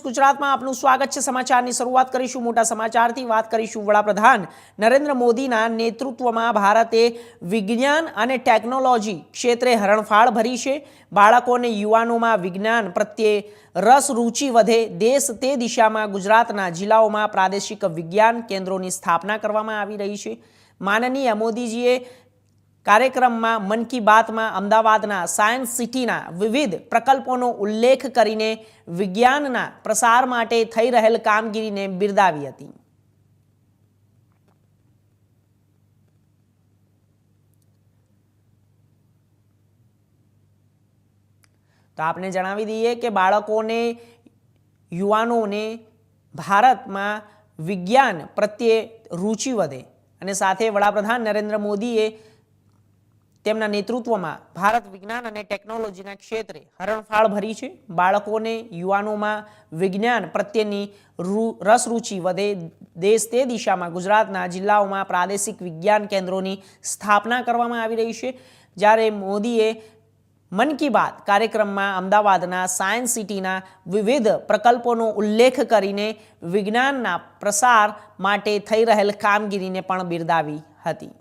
ગુજરાતમાં આપનું સ્વાગત છે. સમાચારની શરૂઆત કરીશું મોટા સમાચારથી. વાત કરીશું વડાપ્રધાન નરેન્દ્ર મોદીના નેતૃત્વમાં ભારતે વિજ્ઞાન અને ટેકનોલોજી ક્ષેત્રે હરણફાળ ભરી છે. બાળકો અને યુવાનોમાં વિજ્ઞાન પ્રત્યે રસ, રૂચિ વધે. દેશ તે દિશામાં ગુજરાતના જિલ્લાઓમાં પ્રાદેશિક વિજ્ઞાન કેન્દ્રોની સ્થાપના કરવામાં આવી રહી છે. માનનીય મોદીજીએ કાર્યક્રમમાં મન કી બાતમાં અમદાવાદના સાયન્સ સિટીના વિવિધ પ્રકલ્પોનો ઉલ્લેખ કરીને વિજ્ઞાનના પ્રસાર માટે થઈ રહેલ કામગીરીને બિરદાવી હતી. તો આપને જણાવી દઈએ કે બાળકોને, યુવાનોને ભારતમાં વિજ્ઞાન પ્રત્યે રુચિ વધે અને સાથે વડાપ્રધાન નરેન્દ્ર મોદીએ તેમના નેતૃત્વમાં ભારત વિજ્ઞાન અને ટેકનોલોજીના ક્ષેત્રે હરણફાળ ભરી છે. બાળકોને યુવાનોમાં વિજ્ઞાન પ્રત્યેની રસરૂચિ વધે દેશ તે દિશામાં ગુજરાતના જિલ્લાઓમાં પ્રાદેશિક વિજ્ઞાન કેન્દ્રોની સ્થાપના કરવામાં આવી રહી છે. જ્યારે મોદીએ મન કી બાત કાર્યક્રમમાં અમદાવાદના સાયન્સ સિટીના વિવિધ પ્રકલ્પોનો ઉલ્લેખ કરીને વિજ્ઞાનના પ્રસાર માટે થઈ રહેલ કામગીરીને પણ બિરદાવી હતી.